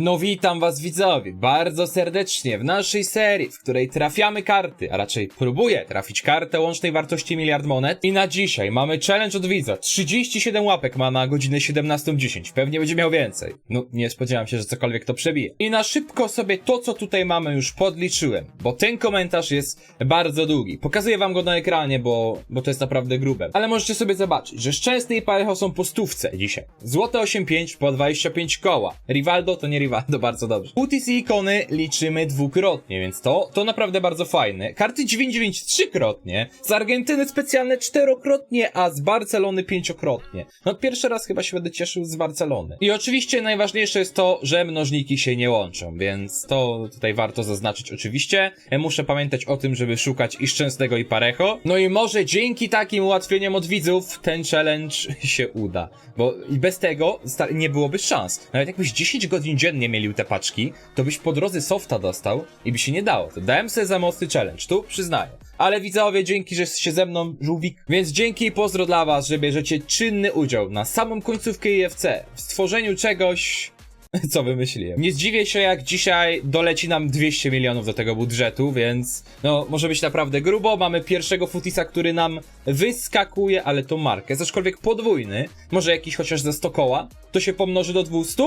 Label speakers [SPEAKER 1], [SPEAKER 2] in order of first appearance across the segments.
[SPEAKER 1] No witam was widzowie, bardzo serdecznie w naszej serii, w której trafiamy karty, a raczej próbuję trafić kartę łącznej wartości miliard monet. I na dzisiaj mamy challenge od widza, 37 łapek ma na godzinę 17.10, pewnie będzie miał więcej. No, nie spodziewam się, że cokolwiek to przebije. I na szybko sobie to, co tutaj mamy już podliczyłem, bo ten komentarz jest bardzo długi. Pokazuję wam go na ekranie, bo, bo to jest naprawdę grube. Ale możecie sobie zobaczyć, że Szczęsny i Parecho są po stówce dzisiaj. Złote 8.5 po 25 koła. Rivaldo to nie Rivaldo, bardzo dobrze. Putis i ikony liczymy dwukrotnie, więc to, to naprawdę bardzo fajne. Karty 9.9 trzykrotnie, z Argentyny specjalne czterokrotnie, a z Barcelony pięciokrotnie. No pierwszy raz chyba się będę cieszył z Barcelony. I oczywiście najważniejsze jest to, że mnożniki się nie łączą, więc to tutaj warto zaznaczyć oczywiście. Muszę pamiętać o tym, żeby szukać i Szczęsnego i Parecho. No i może dzięki takim ułatwieniom od widzów ten challenge się uda. Bo i bez tego nie byłoby szans. Nawet jakbyś 10 godzin dziennie mielił te paczki, to byś po drodze softa dostał i by się nie dało. To dałem sobie za mocny challenge, tu przyznaję. Ale widzowie, dzięki, że jesteście ze mną, żółwik. Więc dzięki i pozdro dla was, że bierzecie czynny udział na samą końcówkę IFC w stworzeniu czegoś, co wymyśliłem. Nie zdziwię się, jak dzisiaj doleci nam 200 milionów do tego budżetu, więc no, może być naprawdę grubo. Mamy pierwszego futisa, który nam wyskakuje, ale to markę, aczkolwiek podwójny, może jakiś chociaż za 100 koła, to się pomnoży do 200.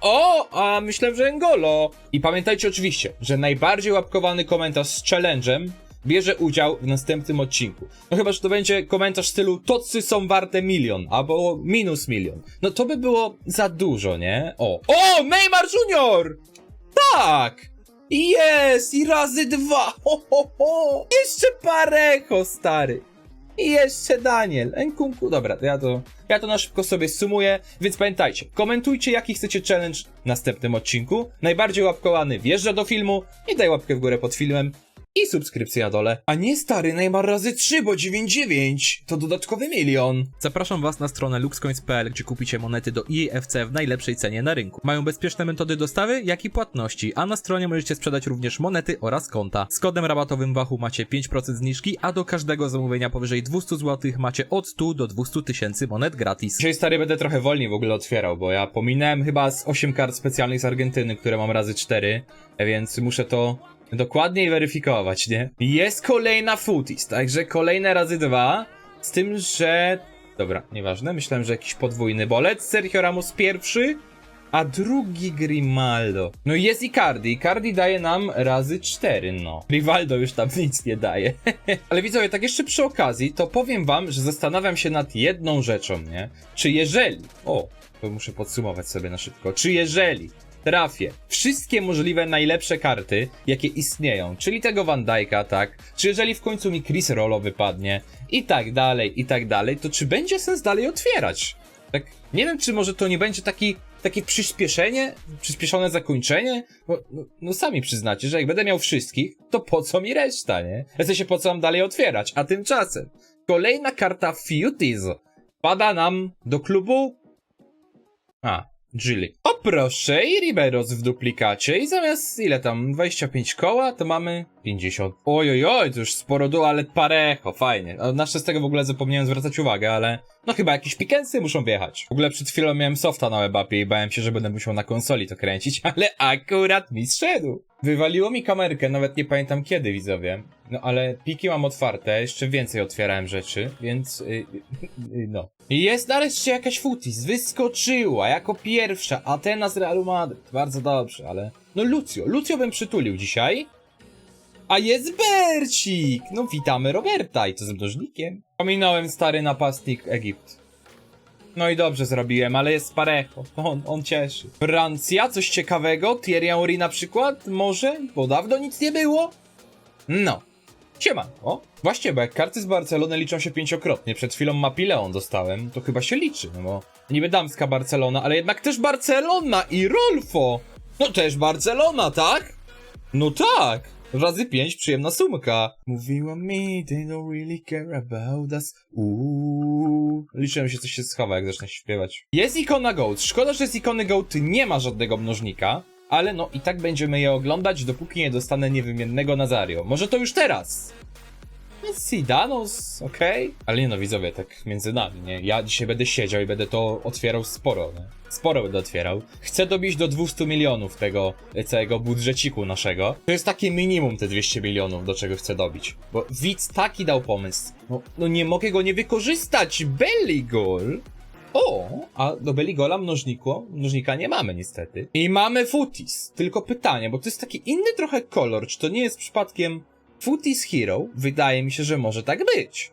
[SPEAKER 1] O, a myślę, że Ngolo. I pamiętajcie oczywiście, że najbardziej łapkowany komentarz z challenge'em bierze udział w następnym odcinku. No chyba, że to będzie komentarz w stylu tocy są warte milion, albo minus milion. No to by było za dużo, nie? O. O, Neymar Junior! Tak! Jest! I razy dwa! Ho, ho, ho! Jeszcze Parecho, stary! I jeszcze Daniel, Enkunku. Dobra, to ja to, ja to na szybko sobie sumuję, więc pamiętajcie, komentujcie jaki chcecie challenge w następnym odcinku. Najbardziej łapkowany wjeżdża do filmu i daj łapkę w górę pod filmem i subskrypcję na dole. A nie stary, Neymar razy 3, bo 9,9 to dodatkowy milion.
[SPEAKER 2] Zapraszam Was na stronę luxcoins.pl, gdzie kupicie monety do EAFC w najlepszej cenie na rynku. Mają bezpieczne metody dostawy, jak i płatności, a na stronie możecie sprzedać również monety oraz konta. Z kodem rabatowym Wachu macie 5% zniżki, a do każdego zamówienia powyżej 200 zł macie od 100 do 200 tysięcy monet gratis.
[SPEAKER 1] Dzisiaj stary będę trochę wolniej w ogóle otwierał, bo ja pominąłem chyba z 8 kart specjalnych z Argentyny, które mam razy 4, więc muszę to dokładniej weryfikować, nie? Jest kolejna footies, także kolejne razy dwa, z tym, że... Dobra, nieważne, myślałem, że jakiś podwójny bolec, Sergio Ramos pierwszy, a drugi Grimaldo. No jest Icardi. Icardi daje nam razy 4, no. Rivaldo już tam nic nie daje. Ale widzowie, tak jeszcze przy okazji, to powiem wam, że zastanawiam się nad jedną rzeczą, nie? Czy jeżeli... O, to muszę podsumować sobie na szybko. Czy jeżeli trafię wszystkie możliwe najlepsze karty, jakie istnieją, czyli tego Van Dijk'a, tak? Czy jeżeli w końcu mi Chris Rollo wypadnie i tak dalej, i tak dalej, to czy będzie sens dalej otwierać? Tak, nie wiem, czy może to nie będzie taki, takie przyspieszenie, przyspieszone zakończenie? Bo, no, no sami przyznacie, że jak będę miał wszystkich, to po co mi reszta, nie? Ja się po co mam dalej otwierać? A tymczasem kolejna karta Futies pada nam do klubu a, Gilly. O proszę, i Riberos w duplikacie i zamiast ile tam, 25 koła, to mamy 50. Oj, oj, to już sporo dualet parecho, fajnie. A Na z tego w ogóle zapomniałem zwracać uwagę, ale no chyba jakieś pikensy muszą wjechać. W ogóle przed chwilą miałem softa na webapie i bałem się, że będę musiał na konsoli to kręcić, ale akurat mi zszedł. Wywaliło mi kamerkę, nawet nie pamiętam kiedy, widzowie. No ale piki mam otwarte, jeszcze więcej otwierałem rzeczy, więc y, y, y, no. I Jest nareszcie jakaś futis, wyskoczyła jako pierwsza, Atena z Realu Madryt. Bardzo dobrze, ale... No Lucio, Lucio bym przytulił dzisiaj. A jest Bercik! No witamy Roberta i to z mnożnikiem. Pominąłem stary napastnik Egipt. No i dobrze zrobiłem, ale jest Parecho. On, on cieszy. Francja, coś ciekawego? Thierry Henry na przykład? Może? Bo dawno nic nie było? No. Siema. O, właśnie, bo jak karty z Barcelony liczą się pięciokrotnie, przed chwilą Mapileon dostałem, to chyba się liczy, no bo niby damska Barcelona, ale jednak też Barcelona i Rolfo! No też Barcelona, tak? No tak! Razy pięć, przyjemna sumka. Mówiła mi, they don't really care about us. Uuu. Liczyłem się, coś się schowa, jak zacznę śpiewać. Jest ikona Goat. Szkoda, że z ikony Goat nie ma żadnego mnożnika. Ale no i tak będziemy je oglądać, dopóki nie dostanę niewymiennego Nazario. Może to już teraz? Sidanos, okej. Ale nie no, widzowie, tak między nami, nie? Ja dzisiaj będę siedział i będę to otwierał sporo, nie? Sporo będę otwierał. Chcę dobić do 200 milionów tego całego budżeciku naszego. To jest takie minimum te 200 milionów, do czego chcę dobić. Bo widz taki dał pomysł. No, no nie mogę go nie wykorzystać. Belligol. O, a do Beligola mnożniku, mnożnika nie mamy niestety. I mamy Futis. Tylko pytanie, bo to jest taki inny trochę kolor. Czy to nie jest przypadkiem Futis Hero? Wydaje mi się, że może tak być.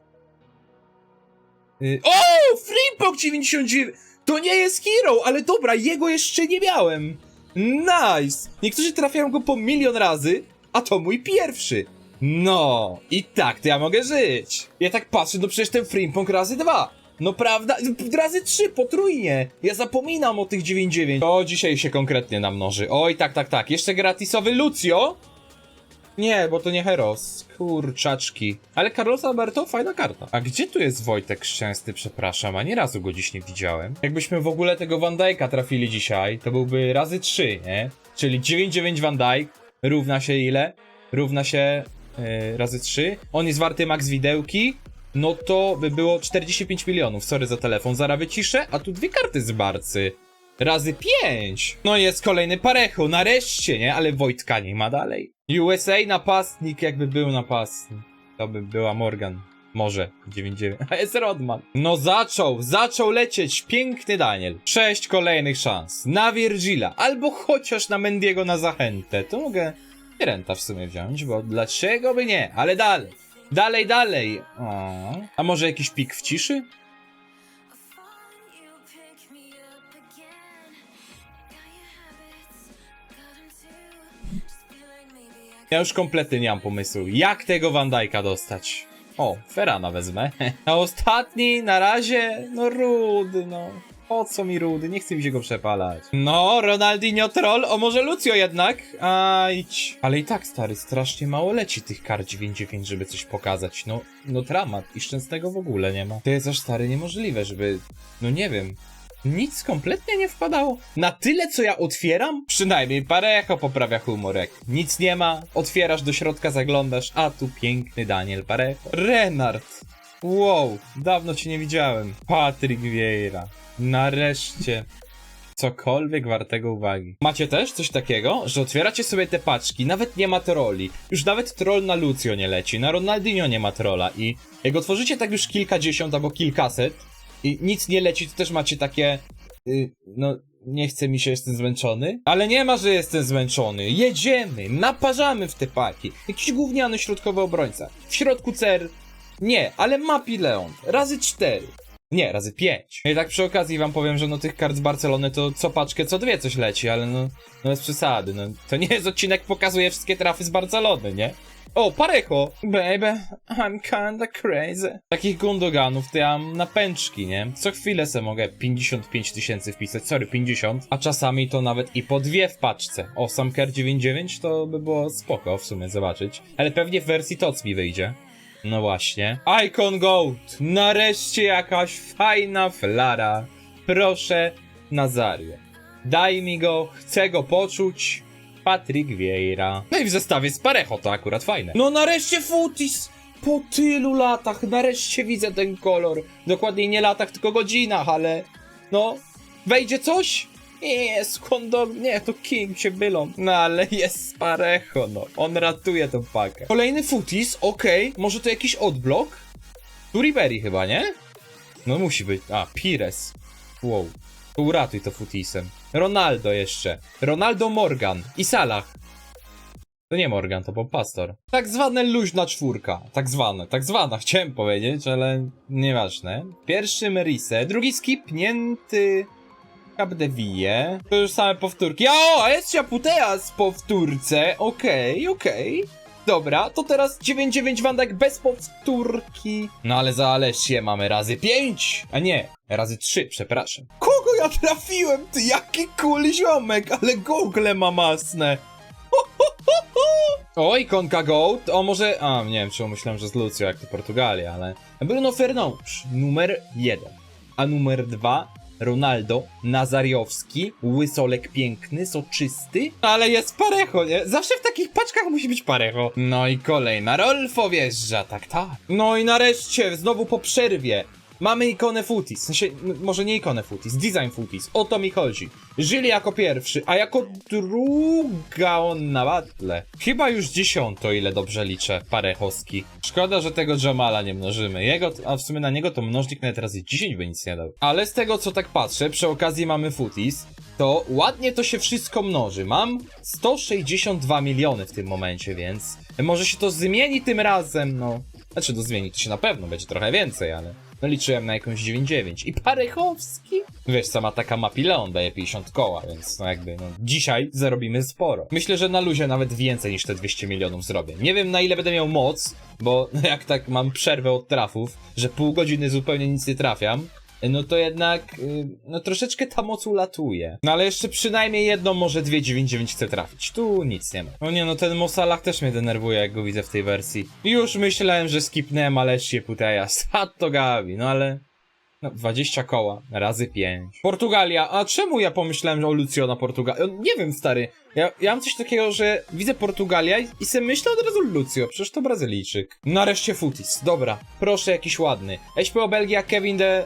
[SPEAKER 1] Y, o! Freepok 99! To nie jest Hero, ale dobra, jego jeszcze nie miałem. Nice! Niektórzy trafiają go po milion razy, a to mój pierwszy. No, i tak to ja mogę żyć. Ja tak patrzę, no przecież ten Frimpong razy dwa. No prawda, razy trzy, potrójnie. Ja zapominam o tych 9-9. To dzisiaj się konkretnie namnoży. Oj, tak, tak, tak. Jeszcze gratisowy Lucio. Nie, bo to nie Heros. Kurczaczki. Ale Carlos Alberto, fajna karta. A gdzie tu jest Wojtek Szczęsny, przepraszam? Ani razu go dziś nie widziałem. Jakbyśmy w ogóle tego Van Dijk'a trafili dzisiaj, to byłby razy 3, nie? Czyli 9-9 Van Dijk równa się ile? Równa się yy, razy 3. On jest warty max widełki. No to by było 45 milionów. Sorry za telefon, zaraz wyciszę. A tu dwie karty z Barcy. Razy 5. No jest kolejny parecho, nareszcie, nie? Ale Wojtka nie ma dalej. USA napastnik, jakby był napastnik. To by była Morgan. Może 9-9. A jest Rodman. No zaczął, zaczął lecieć. Piękny Daniel. Sześć kolejnych szans. Na Virgila, albo chociaż na Mendiego na zachętę. To mogę renta w sumie wziąć, bo dlaczego by nie? Ale dalej. Dalej, dalej. O. A może jakiś pik w ciszy? Ja już kompletnie nie mam pomysłu, jak tego Van Dijk'a dostać. O, Ferana wezmę. A ostatni, na razie, no Rudy, no. Po co mi Rudy? Nie chce mi się go przepalać. No, Ronaldinho troll, o może Lucio jednak? A idź. Ale i tak, stary, strasznie mało leci tych kart 9-9, żeby coś pokazać. No, no dramat i szczęsnego w ogóle nie ma. To jest aż stary niemożliwe, żeby, no nie wiem, nic kompletnie nie wpadało. Na tyle, co ja otwieram? Przynajmniej Parejo poprawia humorek. Nic nie ma, otwierasz do środka, zaglądasz, a tu piękny Daniel Parejo. Renard. Wow, dawno cię nie widziałem. Patryk Vieira. Nareszcie. Cokolwiek wartego uwagi. Macie też coś takiego, że otwieracie sobie te paczki, nawet nie ma trolli. Już nawet troll na Lucio nie leci, na Ronaldinho nie ma trolla i jak otworzycie tak już kilkadziesiąt albo kilkaset, i nic nie leci, to też macie takie. y, no, nie chce mi się, jestem zmęczony. Ale nie ma, że jestem zmęczony. Jedziemy, naparzamy w te paki. Jakiś gówniany środkowy obrońca. W środku cer. Nie, ale Mapi Leon. Razy cztery. Nie, razy pięć. I tak przy okazji wam powiem, że no tych kart z Barcelony to co paczkę, co dwie coś leci, ale no, no bez przesady, no. To nie jest odcinek, pokazuje wszystkie trafy z Barcelony, nie? O, Parejo! Baby, I'm kinda crazy. Takich Gundoganów to ja mam na pęczki, nie? Co chwilę se mogę 55 tysięcy wpisać, sorry, 50, a czasami to nawet i po dwie w paczce. O, Samker 99 to by było spoko w sumie zobaczyć, ale pewnie w wersji TOC mi wyjdzie. No właśnie. Icon Goat! Nareszcie jakaś fajna flara. Proszę, Nazario. Daj mi go, chcę go poczuć. Patryk Vieira. No i w zestawie z Parejo to akurat fajne. No nareszcie Futis! Po tylu latach nareszcie widzę ten kolor. Dokładniej nie latach, tylko godzinach, ale... No, wejdzie coś? Jest, kondo... Nie, to King się bylą. No ale jest Parejo, no. On ratuje tą pakę. Kolejny Futis, okej. Może to jakiś odblok? Tu Ribery chyba, nie? No musi być. A, Pires. Wow. To uratuj to Futisem. Ronaldo jeszcze. Ronaldo Morgan. I Salah. To nie Morgan, to Bob Pastor. Tak zwane luźna czwórka. Tak zwane, tak zwana, chciałem powiedzieć, ale nieważne. Pierwszy Merise, drugi skipnięty Capdeville. To już same powtórki. O, a jest Chaputeas powtórce. Okej, okej. Dobra, to teraz 9-9 Wandek bez powtórki. No ale za Alessię mamy razy 5, a nie, razy 3, przepraszam. Kogo ja trafiłem? Ty jaki cool ziomek, ale Google ma masne. Oj, Konka Goat, o może, a nie wiem, czemu myślałem, że z Lucio, jak to Portugalia, ale... Bruno Fernandes, numer 1, a numer 2 Ronaldo, Nazariowski, Łysolek piękny, soczysty, ale jest Parejo, nie? Zawsze w takich paczkach musi być Parejo. No i kolejna, Rolfo wjeżdża, tak, tak. No i nareszcie, znowu po przerwie, Mamy ikonę Footies, w sensie, może nie ikonę Footies, design Footies, o to mi chodzi. Żyli jako pierwszy, a jako druga on na battle. Chyba już dziesiąto, ile dobrze liczę, parechoski. Szkoda, że tego Jamala nie mnożymy. Jego, a w sumie na niego to mnożnik nawet razy 10 by nic nie dał. Ale z tego co tak patrzę, przy okazji mamy Footies, to ładnie to się wszystko mnoży. Mam 162 miliony w tym momencie, więc może się to zmieni tym razem, no. Znaczy, to zmieni to się na pewno, będzie trochę więcej, ale no liczyłem na jakąś 9,9. I Parechowski? Wiesz, sama taka Mapileon daje 50 koła, więc no jakby, no dzisiaj zarobimy sporo. Myślę, że na luzie nawet więcej niż te 200 milionów zrobię. Nie wiem na ile będę miał moc, bo jak tak mam przerwę od trafów, że pół godziny zupełnie nic nie trafiam, no to jednak, y, no troszeczkę ta moc ulatuje. No ale jeszcze przynajmniej jedną, może dwie 9,9 chcę trafić. Tu nic nie ma. No nie, no ten Mosalach też mnie denerwuje, jak go widzę w tej wersji. Już myślałem, że skipnąłem, ale się puteja. Sato Gavi, no ale... No, 20 koła, razy 5. Portugalia, a czemu ja pomyślałem o Lucio na Portugalii? Nie wiem, stary. Ja, ja mam coś takiego, że widzę Portugalia i, i sobie myślę od razu Lucio, przecież to Brazylijczyk. Nareszcie Futis, dobra. Proszę, jakiś ładny. SPO Belgia, Kevin de...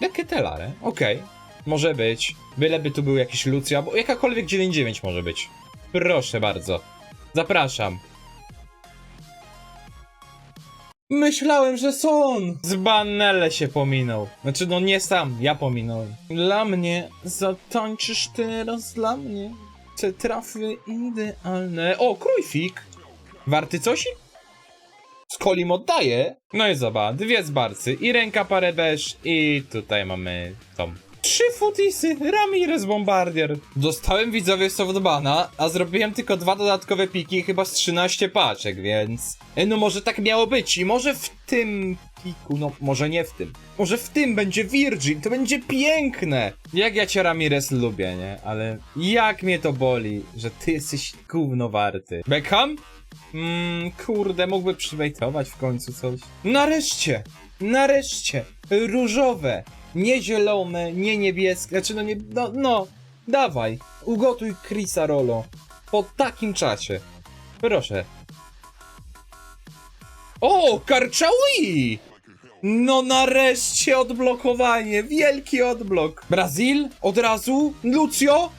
[SPEAKER 1] De Ketelare, okej. Może być. Byleby tu był jakiś Lucio, albo jakakolwiek 9-9 może być. Proszę bardzo. Zapraszam. Myślałem, że są! Z Banele się pominął. Znaczy, no nie sam, ja pominąłem. Dla mnie, zatańczysz teraz dla mnie. Te trafy idealne. O, krójfik! Warty coś? Z kolim oddaje. No i zobacz, dwie zbarcy i ręka parę besz i tutaj mamy tą. Trzy futisy, Ramirez Bombardier. Dostałem widzowie softbana, a zrobiłem tylko dwa dodatkowe piki, chyba z 13 paczek, więc... E, No może tak miało być i może w tym piku, no może nie w tym. Może w tym będzie Virgin, to będzie piękne! Jak ja cię Ramirez lubię, nie? Ale jak mnie to boli, że ty jesteś gówno warty. Beckham? Mmm, kurde, mógłby przywejtować w końcu coś. Nareszcie! Nareszcie! Różowe! Nie zielone, nie niebieskie, znaczy no nie, no, no, dawaj, ugotuj Chrisa Rolo. Po takim czacie. Proszę. O, Karczaui! No nareszcie odblokowanie, wielki odblok. Brazil? Od razu? Lucio?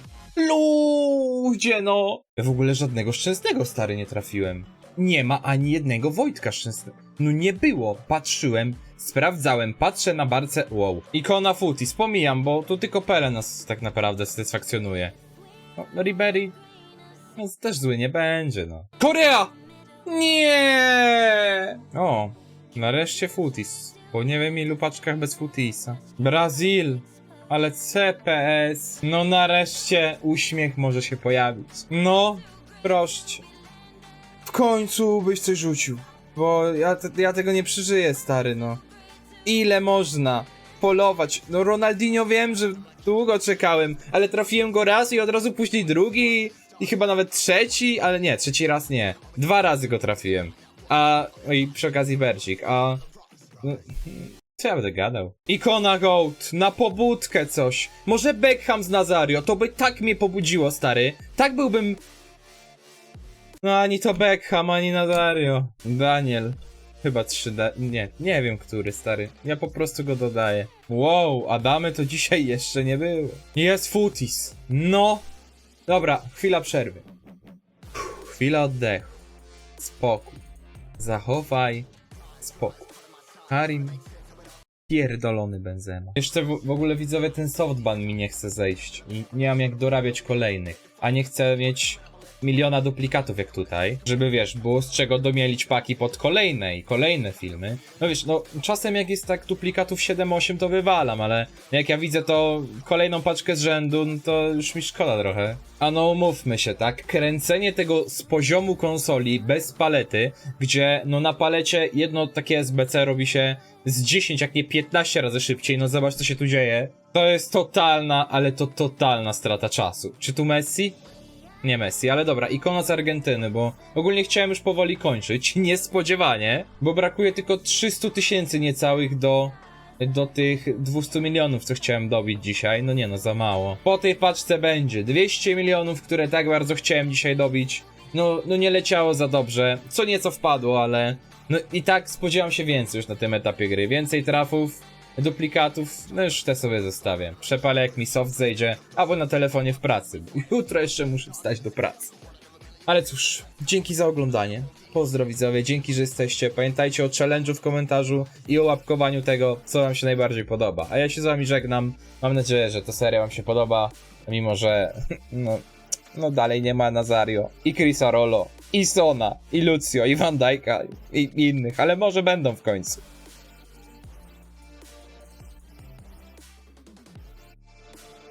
[SPEAKER 1] Ludzie no! Ja w ogóle żadnego szczęsnego stary nie trafiłem. Nie ma ani jednego Wojtka szczęsnego. No nie było. Patrzyłem, sprawdzałem, patrzę na barce. Wow. Ikona Footy, pomijam, bo tu tylko Pele nas tak naprawdę satysfakcjonuje. No, Ribery no, też zły nie będzie, no. Korea! Nie! O, nareszcie Footies. Po nie wiem ilu paczkach bez Footisa. Brazil! Ale CPS. No nareszcie uśmiech może się pojawić. No, proszę cię. W końcu byś coś rzucił. Bo ja, ja tego nie przeżyję, stary, no. Ile można polować? No Ronaldinho wiem, że długo czekałem, ale trafiłem go raz i od razu później drugi i chyba nawet trzeci, ale nie, trzeci raz nie. Dwa razy go trafiłem. A, no i przy okazji Bercik, a... No, co ja będę gadał? Ikona Goat, na pobudkę coś. Może Beckham z Nazario, to by tak mnie pobudziło, stary. Tak byłbym... No ani to Beckham, ani Nazario. Daniel. Chyba 3D. Nie, nie wiem który, stary. Ja po prostu go dodaję. Wow, Adamy to dzisiaj jeszcze nie było. Jest Footis. No. Dobra, chwila przerwy. Uff, chwila oddechu. Spokój. Zachowaj spokój. Karim Pierdolony Benzema. Jeszcze w, w ogóle widzowie ten softban mi nie chce zejść. I nie mam jak dorabiać kolejnych. A nie chcę mieć miliona duplikatów jak tutaj. Żeby wiesz, było z czego domielić paki pod kolejne i kolejne filmy. No wiesz, no czasem jak jest tak duplikatów 7-8 to wywalam, ale jak ja widzę to kolejną paczkę z rzędu, no to już mi szkoda trochę. A no umówmy się, tak? Kręcenie tego z poziomu konsoli bez palety, gdzie no na palecie jedno takie SBC robi się z 10, jak nie 15 razy szybciej, no zobacz co się tu dzieje. To jest totalna, ale to totalna strata czasu. Czy tu Messi? Nie Messi, ale dobra, ikona z Argentyny, bo ogólnie chciałem już powoli kończyć, niespodziewanie, bo brakuje tylko 300 tysięcy niecałych do do tych 200 milionów, co chciałem dobić dzisiaj. No nie no, za mało. Po tej paczce będzie 200 milionów, które tak bardzo chciałem dzisiaj dobić. No, no nie leciało za dobrze. Co nieco wpadło, ale no i tak spodziewam się więcej już na tym etapie gry. Więcej trafów, duplikatów, no już te sobie zostawię. Przepalę jak mi soft zejdzie, albo na telefonie w pracy. bo Jutro jeszcze muszę wstać do pracy. Ale cóż, dzięki za oglądanie. Pozdro widzowie, dzięki, że jesteście. Pamiętajcie o challenge'u w komentarzu i o łapkowaniu tego, co wam się najbardziej podoba. A ja się z wami żegnam. Mam nadzieję, że ta seria wam się podoba, mimo że no, no dalej nie ma Nazario i Chrisa Rolo i Sona i Lucio i Van Dijk'a i, i innych, ale może będą w końcu.